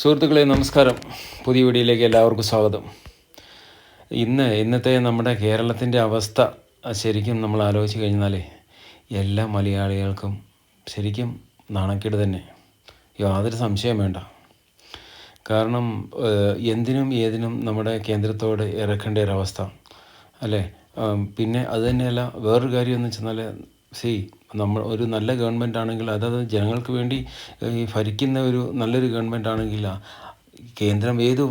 സുഹൃത്തുക്കളെ നമസ്കാരം. പുതിയ വീഡിയോയിലേക്ക് എല്ലാവർക്കും സ്വാഗതം. ഇന്ന് ഇന്നത്തെ നമ്മുടെ കേരളത്തിന്റെ അവസ്ഥ ശരിക്കും നമ്മൾ ആലോചിച്ച് കഴിഞ്ഞാൽ എല്ലാ മലയാളികൾക്കും ശരിക്കും നാണക്കേട് തന്നെ. യാതൊരു സംശയം വേണ്ട. കാരണം എന്തിനും ഏതിനും നമ്മുടെ കേന്ദ്രത്തോട് ഇറക്കേണ്ട ഒരവസ്ഥ അല്ലേ? പിന്നെ അത് തന്നെയല്ല വേറൊരു കാര്യം എന്ന് വെച്ചാൽ സി നമ്മൾ ഒരു നല്ല ഗവൺമെന്റ് ആണെങ്കിൽ അതത് ജനങ്ങൾക്ക് വേണ്ടി ഭരിക്കുന്ന ഒരു നല്ലൊരു ഗവൺമെന്റ് ആണെങ്കിൽ കേന്ദ്രം ഏത്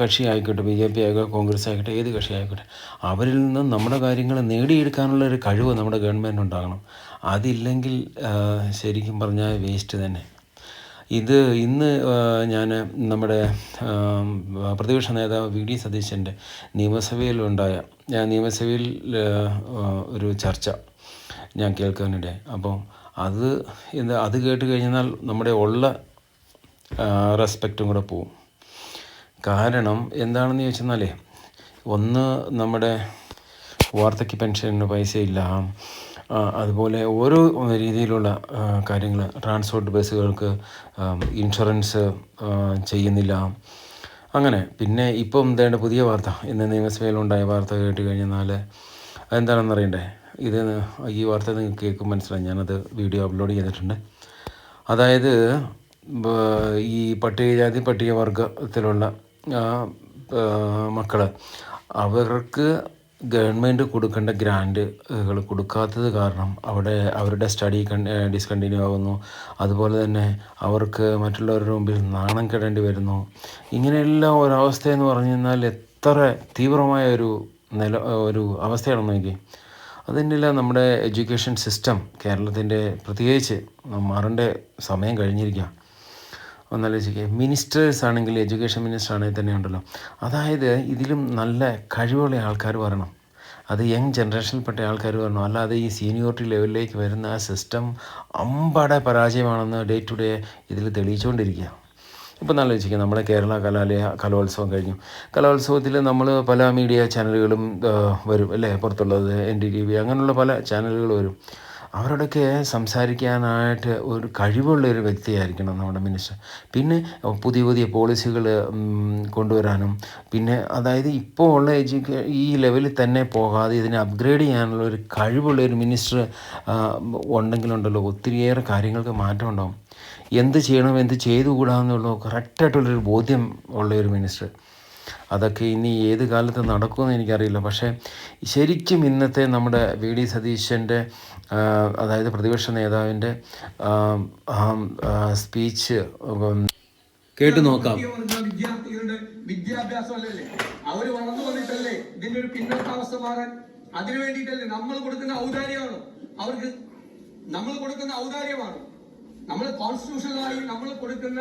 കക്ഷി ആയിക്കോട്ടെ ബി ജെ പി ആയിക്കോട്ടെ കോൺഗ്രസ് ആയിക്കോട്ടെ ഏത് കക്ഷി ആയിക്കോട്ടെ അവരിൽ നിന്നും നമ്മുടെ കാര്യങ്ങൾ നേടിയെടുക്കാനുള്ള ഒരു കഴിവ് നമ്മുടെ ഗവൺമെന്റ് ഉണ്ടാകണം. അതില്ലെങ്കിൽ ശരിക്കും പറഞ്ഞാൽ വേസ്റ്റ് തന്നെ. ഇത് ഇന്ന് ഞാൻ നമ്മുടെ പ്രതിപക്ഷ നേതാവ് വി ഡി സതീശന്റെ നിയമസഭയിലുണ്ടായ നിയമസഭയിൽ ഒരു ചർച്ച. ഞാൻ കേൾക്കാനിടയായി. അപ്പോൾ അത് എന്ത് അത് കേട്ട് കഴിഞ്ഞാൽ നമ്മുടെ ഉള്ള റെസ്പെക്റ്റും കൂടെ പോവും. കാരണം എന്താണെന്ന് ചോദിച്ചെന്നാലേ ഒന്ന് നമ്മുടെ വാർദ്ധക്യ പെൻഷന് പൈസയില്ല. അതുപോലെ ഓരോ രീതിയിലുള്ള കാര്യങ്ങൾ ട്രാൻസ്പോർട്ട് ബസ്സുകൾക്ക് ഇൻഷുറൻസ് ചെയ്യുന്നില്ല. അങ്ങനെ പിന്നെ ഇപ്പം എന്താണ് പുതിയ വാർത്ത ഇന്ന് നിയമസഭയിലുണ്ടായ വാർത്ത കേട്ട് കഴിഞ്ഞാൽ എന്താണെന്ന് അറിയണ്ടേ? ഇത് ഈ വാർത്ത നിങ്ങൾക്ക് കേൾക്കും മനസ്സിലായി. ഞാനത് വീഡിയോ അപ്ലോഡ് ചെയ്തിട്ടുണ്ട്. അതായത് ഈ പട്ടികജാതി പട്ടികവർഗത്തിലുള്ള മക്കൾ അവർക്ക് ഗവൺമെന്റ് കൊടുക്കേണ്ട ഗ്രാൻഡുകൾ കൊടുക്കാത്തത് കാരണം അവിടെ അവരുടെ സ്റ്റഡി കൺ ഡിസ്കണ്ടിന്യൂ ആകുന്നു അതുപോലെ തന്നെ അവർക്ക് മറ്റുള്ളവരുടെ മുമ്പിൽ നാണം കെടേണ്ടി വരുന്നു. ഇങ്ങനെയെല്ലാം ഒരവസ്ഥയെന്ന് പറഞ്ഞു കഴിഞ്ഞാൽ എത്ര തീവ്രമായ ഒരു നില ഒരു അവസ്ഥയാണെന്ന് നോക്കി അതിനെല്ലാം നമ്മുടെ എഡ്യൂക്കേഷൻ സിസ്റ്റം കേരളത്തിന്റെ പ്രത്യേകിച്ച് മാറേണ്ട സമയം കഴിഞ്ഞിരിക്കുക ഒന്നാലോചിക്കുക മിനിസ്റ്റേഴ്സ് ആണെങ്കിൽ എഡ്യൂക്കേഷൻ മിനിസ്റ്റർ ആണെങ്കിൽ തന്നെ ഉണ്ടല്ലോ അതായത് ഇതിലും നല്ല കഴിവുള്ള ആൾക്കാർ വരണം. അത് യങ് ജനറേഷനിൽപ്പെട്ട ആൾക്കാർ വരണം. അല്ലാതെ ഈ സീനിയോറിറ്റി ലെവലിലേക്ക് വരുന്ന ആ സിസ്റ്റം അമ്പാടെ പരാജയമാണെന്ന് ഡേ ടു ഡേ ഇതിൽ തെളിയിച്ചുകൊണ്ടിരിക്കുക ഇപ്പം നല്ല ആലോചിക്കുക നമ്മുടെ കേരള കലാലയ കലോത്സവം കഴിഞ്ഞു. കലോത്സവത്തിൽ നമ്മൾ പല മീഡിയ ചാനലുകളും വരും അല്ലേ? പുറത്തുള്ളത് എൻ ഡി ടി വി അങ്ങനെയുള്ള പല ചാനലുകൾ വരും. അവരോടൊക്കെ സംസാരിക്കാനായിട്ട് ഒരു കഴിവുള്ള ഒരു വ്യക്തിയായിരിക്കണം നമ്മുടെ മിനിസ്റ്റർ. പിന്നെ പുതിയ പുതിയ പോളിസികൾ കൊണ്ടുവരാനും. പിന്നെ അതായത് ഇപ്പോൾ ഉള്ള എഡ്യൂക്കേ ഈ ലെവലിൽ തന്നെ പോകാതെ ഇതിനെ അപ്ഗ്രേഡ് ചെയ്യാനുള്ള ഒരു കഴിവുള്ള ഒരു മിനിസ്റ്റർ ഉണ്ടെങ്കിലുണ്ടല്ലോ. ഒത്തിരിയേറെ കാര്യങ്ങൾക്ക് മാറ്റം ഉണ്ടാവും. എന്ത് ചെയ്യണം എന്ത് ചെയ്തുകൂടാന്നുള്ള കറക്റ്റായിട്ടുള്ളൊരു ബോധ്യം ഉള്ള ഒരു മിനിസ്റ്റർ. അതൊക്കെ ഇനി ഏത് കാലത്ത് നടക്കുമെന്ന് എനിക്കറിയില്ല. പക്ഷേ ശരിക്കും ഇന്നത്തെ നമ്മുടെ വി. ഡി. സതീശന്റെ അതായത് പ്രതിപക്ഷ നേതാവിന്റെ സ്പീച്ച് കേട്ടു നോക്കാം. വിദ്യാഭ്യാസമല്ലല്ലേ? അവർ വളർന്നു വന്നിട്ടല്ലേ ഇതിന്റെ ഒരു പിന്നോക്കാവസ്ഥ മാറാൻ? അതിനു വേണ്ടിയിട്ടല്ലേ നമ്മൾ കൊടുക്കുന്ന ഔദാര്യമാണ്. അവർക്ക് നമ്മൾ കൊടുക്കുന്ന ഔദാര്യമാണ്. നമ്മൾ കോൺസ്റ്റിറ്റ്യൂഷണലായി നമ്മൾ കൊടുക്കുന്ന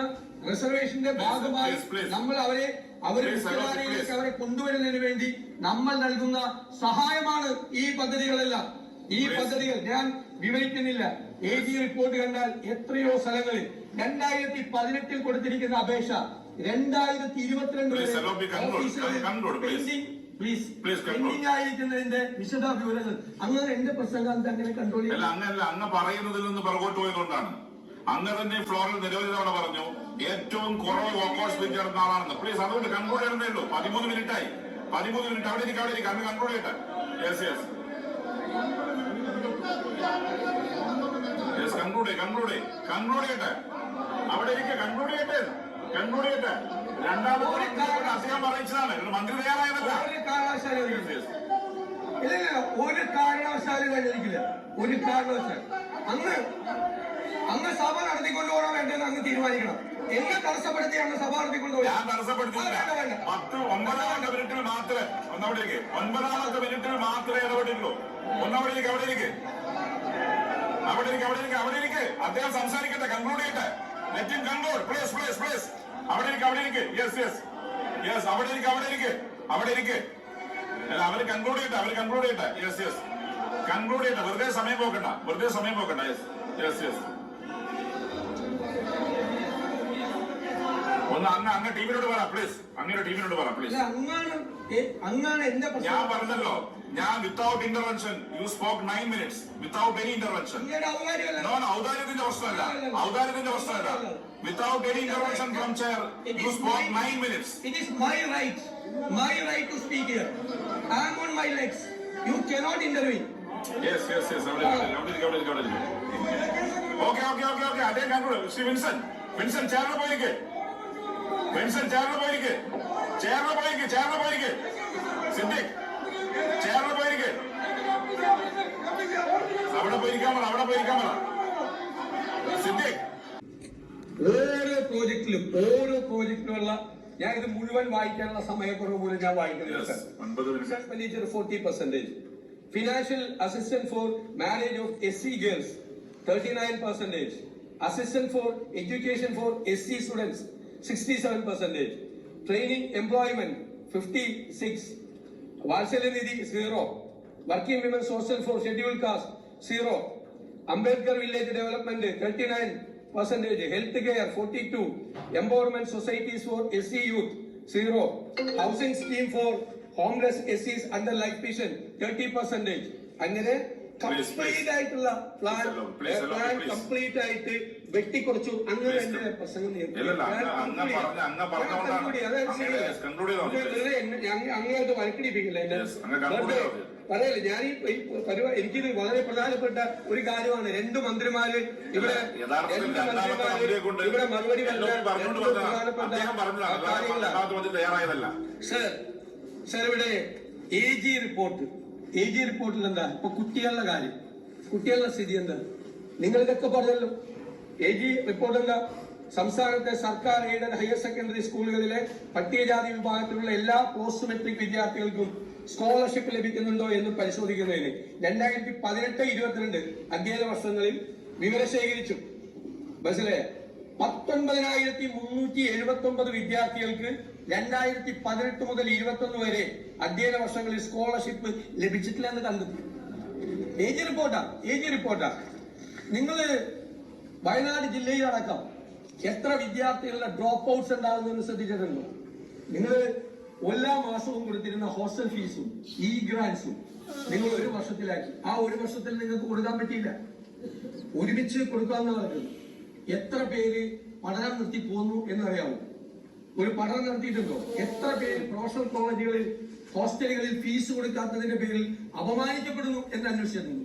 റിസർവേഷന്റെ ഭാഗമായി. നമ്മൾ അവരെ അവരെ Please, Alok, മുഖ്യധാരയിലേക്ക് അവരെ കൊണ്ടുവരുന്നതിന് വേണ്ടി നമ്മൾ നൽകുന്ന സഹായമാണ് ഈ പദ്ധതികളെല്ലാം. ഈ പദ്ധതികൾ ഞാൻ വിവരിക്കുന്നില്ല. എ ജി റിപ്പോർട്ട് കണ്ടാൽ എത്രയോ സ്ഥലങ്ങളിൽ രണ്ടായിരത്തി പതിനെട്ടിൽ കൊടുത്തിരിക്കുന്ന അപേക്ഷ രണ്ടായിരത്തി ഇരുപത്തിരണ്ട്. പെൻഡിംഗ് ആയിരിക്കുന്നതിന്റെ വിശദ വിവരങ്ങൾ അങ്ങനെ എന്റെ പ്രസംഗം അങ്ങനെ കൺട്രോൾ അല്ല ചെയ്യാം അങ്ങനല്ല അങ്ങ് പറയുന്നതിൽ നിന്ന് പുറകോട്ട് പോയതുകൊണ്ടാണ്. അങ്ങ് തന്നെ ഫ്ലോറിൽ നിരവധി തവണ പറഞ്ഞു ഏറ്റവും കുറവ് വോക്കോൾ സ്പീച്ച് നടന്ന ആളാണെന്ന്. പ്ലീസ് അതുകൊണ്ട് കൺക്ലൂഡ് ചെയ്യണമേ ഉള്ളൂ പതിമൂന്ന് മിനിറ്റ് ആയി പതിമൂന്ന് മിനിറ്റ് അവിടെ ഇരിക്കും അവിടെ ഇരിക്കും. അന്ന് കൺക്ലൂഡ് ചെയ്യട്ടെ. Yes yes yes conclude conclude conclude ചെയ്യട്ടെ. അവിടെ ഇരിക്കെ കൺക്ലൂഡ് ചെയ്യട്ടെ. കൺക്ലൂഡ് ചെയ്യട്ടെ. രണ്ടാമത്തെ അദ്ദേഹം പറയിച്ചതാണ് മന്ത്രി തയ്യാറായതല്ല. ഒരു കാരണവശാലും ഇല്ല, ഒരു കാരണവശാലും കാരണവശാലും. അങ്ങ് സഭ നടത്തിക്കൊണ്ടുപോകണം വേണ്ടെന്ന് അങ്ങ് തീരുമാനിക്കണം. എന്നെ തടസ്സപ്പെടുത്തി അങ്ങ് സഭ നടത്തിക്കൊണ്ടുപോയി. ഞാൻ തടസ്സപ്പെടുത്തിയില്ല. വേണ്ട, വേണ്ട. പത്ത് ഒമ്പതാമത്തെ മിനിറ്റിൽ മാത്രമേ ഒന്നവിടേക്ക് ഒൻപതാമത്തെ മിനിറ്റിൽ മാത്രമേ ഇടപെട്ടിട്ടുള്ളൂ. ഒന്നവിടേക്ക് അവിടെ ഇരിക്ക് അവിടെ ഇരിക്ക് അവിടെ ഇരിക്ക് അവിടെ ഇരിക്ക് അദ്ദേഹം സംസാരിക്കട്ടെ കൺക്ലൂഡ് ചെയ്യട്ടെ. Let conclude please please please അവിടെ ഇരിക്ക് അവിടെ ഇരിക്ക് യെസ് യെസ് യെസ് അവിടെ ഇരിക്ക് അവിടെ ഇരിക്ക് അവിടെ ഇരിക്ക് അല്ല അവർ കൺക്ലൂഡ് ചെയ്യട്ടെ അവർ കൺക്ലൂഡ് ചെയ്യട്ടെ. യെസ് യെസ് കൺക്ലൂഡ് ചെയ്യട്ടെ. വെറുതെ സമയം പോക്കണ്ട. വെറുതെ സമയം പോക്കണ്ട. യെസ് യെസ് യെസ് ഒന്ന് അങ്ങ് അങ്ങ് ടീമിനോട് പറ പ്ലീസ് അങ്ങനെ ടീമിനോട് പറ പ്ലീസ് അങ്ങാണ് അങ്ങാണ് എന്റെ ഞാൻ പറഞ്ഞല്ലോ ഞാൻ without intervention you spoke nine minutes without any intervention no no ഔദാര്യത്തിന്റെ പ്രശ്നമല്ല. ഔദാര്യത്തിന്റെ പ്രശ്നമല്ല. Without any intervention from chair you spoke nine minutes it is my right my right too. I am on my legs. You cannot intervene. Yes yes yes അവിടെ ഇരിക്ക്, അവിടെ അവിടെ. Okay okay okay okay അതേ conclude Shri Vincent Vincent ചേർന്ന് പോയിരിക്കെ. വിൻസൻ ചേർന്ന് പോയിരിക്കെ. ചേർന്ന് പോയിരിക്കെ ചേർന്ന് പോയിരിക്കെ. സിദ്ദിഖ് ചേർന്ന് പോയിരിക്കെ. അവിടെ പോയിരിക്കാൻ പറ അവിടെ പോയിരിക്കാൻ പറ സിദ്ദിഖ്. ഓരോ പ്രോജക്റ്റിലും ഓരോ പ്രോജക്റ്റിലുള്ള ഞാൻ ഇത് മുഴുവൻ വായിക്കാനുള്ള സമയക്കുറവ് പോലും ഞാൻ വായിക്കുന്നില്ല യെസ് സർ ഒൻപത് മിനിറ്റ്. Expenditure 40 percentage. Financial assistance for marriage of SC girls, 39 percentage. Assistance for education for SC students, 67 percentage. Training employment, 56. Valsalya Nidhi, zero. Working women social for scheduled caste, zero. Ambedkar village development, 39 percentage. Healthcare, 42. Empowerment societies for SC youth, zero. Housing scheme for homeless SCs under life vision, 30 percentage. അങ്ങനെ complete ആയിട്ടുള്ള plan plan. Complete ആയിട്ട് വെട്ടിക്കുറച്ചു. അങ്ങനെ എന്റെ. പ്രസംഗം അങ്ങോട്ട് വഴക്കിടിപ്പിക്കില്ല എന്നെ. പറയല്ലേ ഞാൻ ഈ പരിപാടി എനിക്കിത് വളരെ പ്രധാനപ്പെട്ട ഒരു കാര്യമാണ്. രണ്ട് മന്ത്രിമാര് ഇവിടെ രണ്ട് മന്ത്രിമാര് ഇവിടെ മറുപടി പ്രധാനപ്പെട്ട സർ സർ ഇവിടെ A G report A G റിപ്പോർട്ടിൽ എന്താ? ഇപ്പൊ കുട്ടികളുടെ കാര്യം. കുട്ടികളുടെ സ്ഥിതി എന്താ? നിങ്ങൾ ഇതൊക്കെ പറഞ്ഞല്ലോ. എ ജി റിപ്പോർട്ട് സംസ്ഥാനത്തെ സർക്കാർ എയ്ഡഡ് ഹയർ സെക്കൻഡറി സ്കൂളുകളിലെ പട്ടികജാതി വിഭാഗത്തിലുള്ള എല്ലാ പോസ്റ്റ് മെട്രിക് വിദ്യാർത്ഥികൾക്കും സ്കോളർഷിപ്പ് ലഭിക്കുന്നുണ്ടോ എന്ന് പരിശോധിക്കുന്നതിന് രണ്ടായിരത്തി പതിനെട്ട് ഇരുപത്തിരണ്ട് അധ്യയന വർഷങ്ങളിൽ വിവരം ശേഖരിച്ചു. മനസ്സിലായ? പത്തൊൻപതിനായിരത്തി മുന്നൂറ്റി എഴുപത്തി ഒമ്പത് വിദ്യാർത്ഥികൾക്ക് രണ്ടായിരത്തി പതിനെട്ട് മുതൽ ഇരുപത്തി ഒന്ന് വരെ അധ്യയന വർഷങ്ങളിൽ സ്കോളർഷിപ്പ് ലഭിച്ചിട്ടില്ല എന്ന് കണ്ടെത്തി. ഏജ് റിപ്പോർട്ടാ ഏജ് റിപ്പോർട്ടാ നിങ്ങൾ വയനാട് ജില്ലയിലടക്കം എത്ര വിദ്യാർത്ഥികളുടെ ഡ്രോപ്പ് ഔട്ട്സ് ഉണ്ടാകുന്നതെന്ന് ശ്രദ്ധിച്ചിട്ടുണ്ടോ? നിങ്ങൾ എല്ലാ മാസവും കൊടുത്തിരുന്ന ഹോസ്റ്റൽ ഫീസും ഇ ഗ്രാൻസും നിങ്ങൾ ഒരു വർഷത്തിലാക്കി. ആ ഒരു വർഷത്തിൽ നിങ്ങൾക്ക് കൊടുക്കാൻ പറ്റിയില്ല. ഒരുമിച്ച് കൊടുക്കാമെന്ന് പറഞ്ഞത് എത്ര പേര് പഠനം നിർത്തി പോന്നു എന്നറിയാമോ ഒരു പഠനം നടത്തിയിട്ടുണ്ടോ? എത്ര പേര് പ്രൊഫഷണൽ കോളേജുകളിൽ ഹോസ്റ്റലുകളിൽ ഫീസ് കൊടുക്കാത്തതിന്റെ പേരിൽ അപമാനിക്കപ്പെടുന്നു എന്ന് അന്വേഷിച്ചിരുന്നു